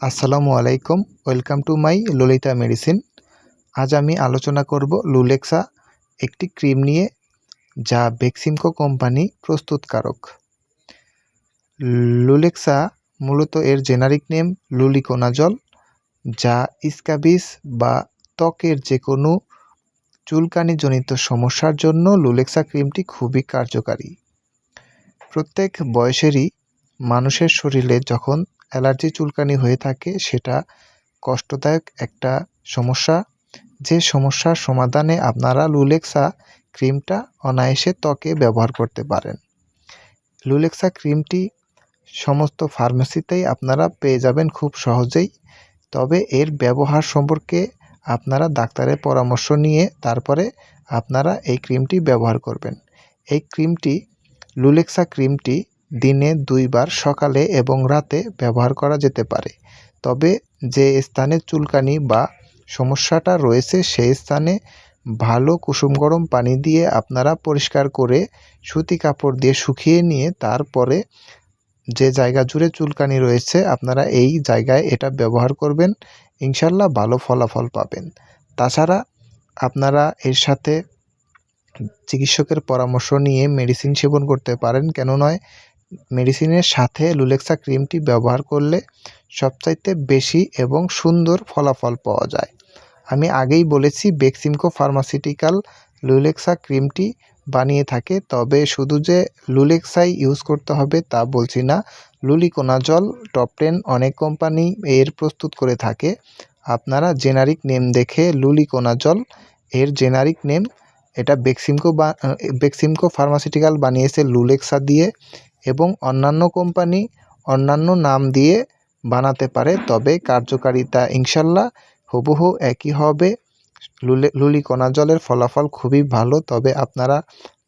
আসসালামু আলাইকুম, welcome to my Lalita medicine. আজ আমি আলোচনা করব লুলেক্সা, একটি ক্রিম নিয়ে, যা বেক্সিমকো কোম্পানি প্রস্তুতকারক। লুলেক্সা মূলত এর জেনারিক নেম লুলিকোনাজল, যা স্কাবিস বা ত্বকের যে কোনো চুলকানিজনিত সমস্যার জন্য লুলেক্সা ক্রিমটি খুবই কার্যকারী। প্রত্যেক বয়সেরই মানুষের শরীরে যখন অ্যালার্জি চুলকানি হয়ে থাকে, সেটা কষ্টদায়ক একটা সমস্যা। যে সমস্যার সমাধানে আপনারা লুলেক্সা ক্রিমটা অনায়াসে ত্বকে ব্যবহার করতে পারেন। লুলেক্সা ক্রিমটি সমস্ত ফার্মেসিতেই আপনারা পেয়ে যাবেন খুব সহজেই। তবে এর ব্যবহার সম্পর্কে আপনারা ডাক্তারের পরামর্শ নিয়ে তারপরে আপনারা এই ক্রিমটি ব্যবহার করবেন। এই ক্রিমটি, লুলেক্সা ক্রিমটি দিনে দুইবার সকালে এবং রাতে ব্যবহার করা যেতে পারে। তবে যে স্থানে চুলকানি বা সমস্যাটা রয়েছে, সেই স্থানে ভালো কুসুম গরম পানি দিয়ে আপনারা পরিষ্কার করে সুতি কাপড় দিয়ে শুকিয়ে নিয়ে তারপরে যে জায়গা জুড়ে চুলকানি রয়েছে, আপনারা এই জায়গায় এটা ব্যবহার করবেন। ইনশাল্লাহ ভালো ফলাফল পাবেন। তাছাড়া আপনারা এর সাথে চিকিৎসকের পরামর্শ নিয়ে মেডিসিন সেবন করতে পারেন। কেন নয় মেডিসিনের সাথে লুলেক্সা ক্রিমটি ব্যবহার করলে সবচাইতে বেশি এবং সুন্দর ফলাফল পাওয়া যায়। আমি আগেই বলেছি বেক্সিমকো ফার্মাসিউটিক্যাল লুলেক্সা ক্রিমটি বানিয়ে থাকে, তবে শুধু যে লুলেক্সাই ইউজ করতে হবে তা বলছি না। লুলিকোনাজল টপ টেন অনেক কোম্পানি এর প্রস্তুত করে থাকে। আপনারা জেনারিক নেম দেখে লুলিকোনাজল এর জেনারিক নেম, এটা বেক্সিমকো বা, বেক্সিমকো ফার্মাসিউটিক্যাল বানিয়েছে লুলেক্সা দিয়ে। এবং অন্যান্য কোম্পানি অন্যান্য নাম দিয়ে বানাতে পারে, তবে কার্যকারিতা ইনশাল্লাহ হুবহু একই হবে। লুলে লুলিকণা জলের ফলাফল খুবই ভালো, তবে আপনারা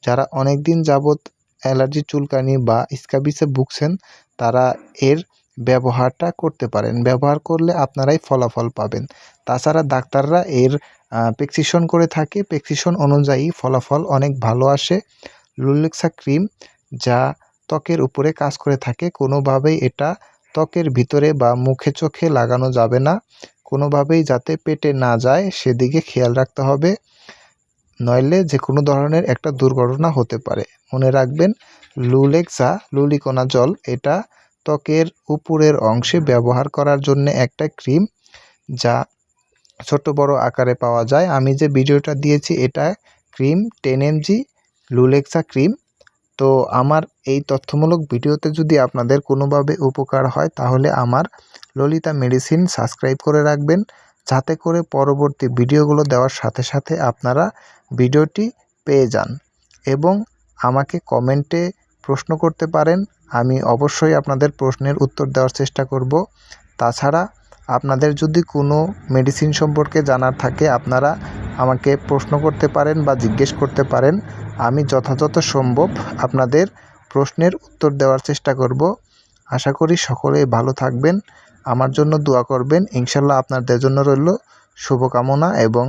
যারা অনেক দিন যাবৎ অ্যালার্জি চুলকানি বা স্কাবিসে ভুগছেন, তারা এর ব্যবহারটা করতে পারেন। ব্যবহার করলে আপনারাই ফলাফল পাবেন। তাছাড়া ডাক্তাররা এর প্রেসক্রিপশন করে থাকে। প্রেসক্রিপশন অনুযায়ী ফলাফল অনেক ভালো আসে। লুলেক্সা ক্রিম যা ত্বকের উপরে কাজ করে থাকে। কোনোভাবেই এটা ত্বকের ভিতরে বা মুখে চোখে লাগানো যাবে না। কোনোভাবেই যাতে পেটে না যায়, সেদিকে খেয়াল রাখতে হবে। নইলে যে কোনো ধরনের একটা দুর্ঘটনা হতে পারে। মনে রাখবেন, লুলেক্সা, লুলিকোনা জল, এটা ত্বকের উপরের অংশে ব্যবহার করার জন্য একটা ক্রিম, যা ছোট বড় আকারে পাওয়া যায়। আমি যে ভিডিওটা দিয়েছি, এটা cream, ten MG Lulexa cream. তো আমার এই তথ্যমূলক ভিডিওতে যদি আপনাদের কোনোভাবে উপকার হয়, তাহলে আমার ললিতা মেডিসিন সাবস্ক্রাইব করে রাখবেন। যাতে করে পরবর্তী ভিডিওগুলো দেওয়ার সাথে সাথে আপনারা ভিডিওটি পেয়ে যান এবং আমাকে কমেন্টে প্রশ্ন করতে পারেন। আমি অবশ্যই আপনাদের প্রশ্নের উত্তর দেওয়ার চেষ্টা করব। তাছাড়া আপনাদের যদি কোনো মেডিসিন সম্পর্কে জানার থাকে, আপনারা আমাকে প্রশ্ন করতে পারেন বা জিজ্ঞেস করতে পারেন, আমি যথাযথ সম্ভব আপনাদের প্রশ্নের উত্তর দেওয়ার চেষ্টা করব। আশা করি সকলেই ভালো থাকবেন, আমার জন্য দোয়া করবেন, ইনশাল্লাহ আপনাদের জন্য রইল শুভকামনা এবং